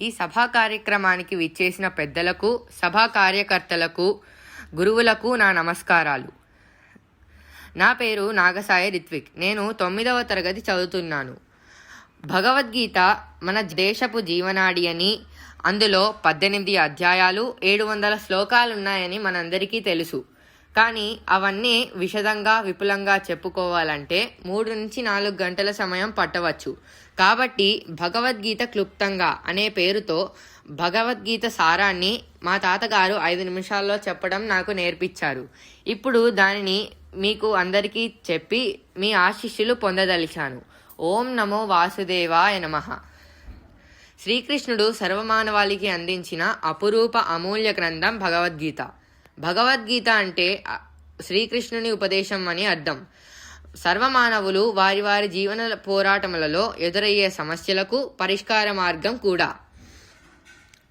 ఈ సభా కార్యక్రమానికి విచ్చేసిన పెద్దలకు సభా కార్యకర్తలకు గురువులకు నా నమస్కారాలు. నా పేరు నాగసాయి రిత్విక్. నేను తొమ్మిదవ తరగతి చదువుతున్నాను. భగవద్గీత మన దేశపు జీవనాడి అని అందులో పద్దెనిమిది అధ్యాయాలు ఏడు వందల శ్లోకాలు ఉన్నాయని మనందరికీ తెలుసు. కానీ అవన్నీ విషదంగా విపులంగా చెప్పుకోవాలంటే మూడు నుంచి నాలుగు గంటల సమయం పట్టవచ్చు. కాబట్టి భగవద్గీత క్లుప్తంగా అనే పేరుతో భగవద్గీత సారాన్ని మా తాతగారు ఐదు నిమిషాల్లో చెప్పడం నాకు నేర్పించారు. ఇప్పుడు దానిని మీకు అందరికీ చెప్పి మీ ఆశీస్సులు పొందదలిచాను. ఓం నమో వాసుదేవాయ నమ. శ్రీకృష్ణుడు సర్వమానవాళికి అందించిన అపురూప అమూల్య గ్రంథం భగవద్గీత. భగవద్గీత అంటే శ్రీకృష్ణుని ఉపదేశం అని అర్థం. సర్వమానవులు వారి వారి జీవన పోరాటములలో ఎదురయ్యే సమస్యలకు పరిష్కార మార్గం కూడా.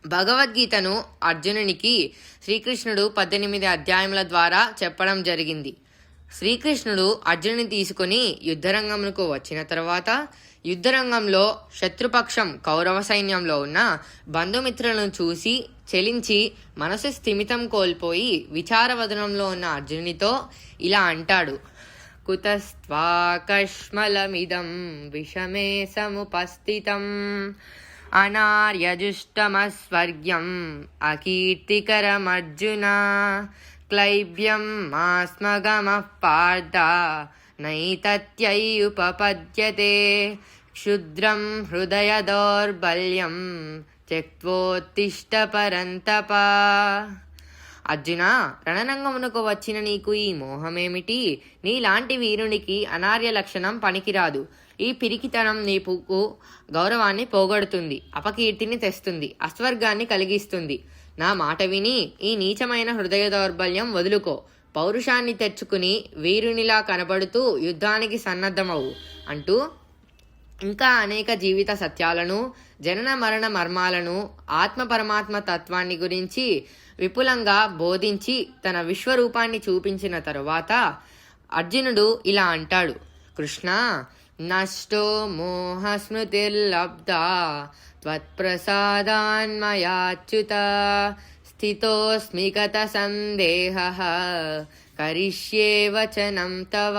భగవద్గీతను అర్జునునికి శ్రీకృష్ణుడు పద్దెనిమిది అధ్యాయముల ద్వారా చెప్పడం జరిగింది. శ్రీకృష్ణుడు అర్జునుని తీసుకుని యుద్ధరంగంకు వచ్చిన తర్వాత యుద్ధరంగంలో శత్రుపక్షం కౌరవ సైన్యంలో ఉన్న బంధుమిత్రులను చూసి చెలించి మనసు స్థిమితం కోల్పోయి విచారవదనంలో ఉన్న అర్జునునితో ఇలా అంటాడు. కుతస్వాకష్మలమిదం విషమే సముపస్థితం అనార్యజుష్టమస్వర్గ్యం అకీర్తికరమర్జున క్లైవ్యం మాస్మగమః పార్థ నైతత్యయుపపద్యతే క్షుద్రం హృదయ దౌర్బల్యం త్యక్వోత్తిష్ట పరంతప అర్జున రణరంగమునకు వచ్చిన నీకు ఈ మోహమేమిటి? నీలాంటి వీరునికి అనార్య లక్షణం పనికిరాదు. ఈ పిరికితనం నీపుకు గౌరవాన్ని పోగొడుతుంది అపకీర్తిని తెస్తుంది అస్వర్గాన్ని కలిగిస్తుంది. నా మాట విని ఈ నీచమైన హృదయ దౌర్బల్యం వదులుకో. పౌరుషాన్ని తెచ్చుకుని వీరునిలా కనబడుతూ యుద్ధానికి సన్నద్ధమవు అంటూ ఇంకా అనేక జీవిత సత్యాలను జనన మరణ మర్మాలను ఆత్మ పరమాత్మ తత్వాన్ని గురించి విపులంగా బోధించి తన విశ్వరూపాన్ని చూపించిన తరువాత అర్జునుడు ఇలా అంటాడు కృష్ణ నష్టో మోహ స్మృతిర్లబ్ధ త్వత్ప్రసాదాన్మయాచ్యుత స్థితోస్మి గత సందేహ కరిష్యే వచనం తవ.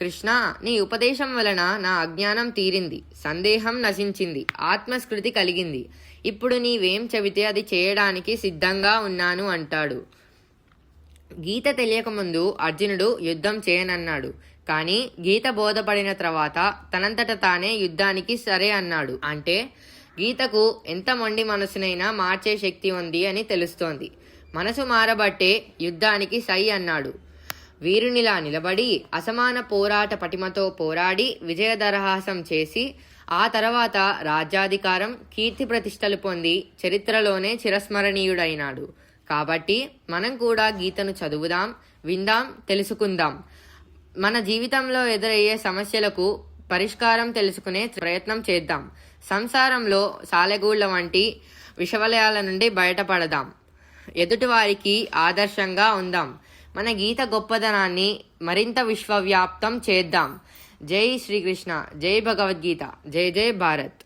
కృష్ణ నీ ఉపదేశం వలన నా అజ్ఞానం తీరింది సందేహం నశించింది ఆత్మస్కృతి కలిగింది. ఇప్పుడు నీవేం చెబితే అది చేయడానికి సిద్ధంగా ఉన్నాను అంటాడు. గీత తెలియకముందు అర్జునుడు యుద్ధం చేయనన్నాడు. కానీ గీత బోధపడిన తర్వాత తనంతట తానే యుద్ధానికి సరే అన్నాడు. అంటే గీతకు ఎంత మొండి మనసునైనా మార్చే శక్తి ఉంది అని తెలుస్తోంది. మనసు మారబట్టే యుద్ధానికి సై అన్నాడు. వీరునిలా నిలబడి అసమాన పోరాట పటిమతో పోరాడి విజయదరహాసం చేసి ఆ తర్వాత రాజ్యాధికారం కీర్తి ప్రతిష్టలు పొంది చరిత్రలోనే చిరస్మరణీయుడైనాడు. కాబట్టి మనం కూడా గీతను చదువుదాం విందాం తెలుసుకుందాం. మన జీవితంలో ఎదురయ్యే సమస్యలకు పరిష్కారం తెలుసుకునే ప్రయత్నం చేద్దాం. సంసారంలో సాలెగూళ్ళ వంటి విషవలయాల నుండి బయటపడదాం. ఎదుటివారికి ఆదర్శంగా ఉందాం. మన గీత గొప్పదనాన్ని మరింత విశ్వవ్యాప్తం చేద్దాం. జై శ్రీకృష్ణ. జై భగవద్గీత. జై జై భారత్.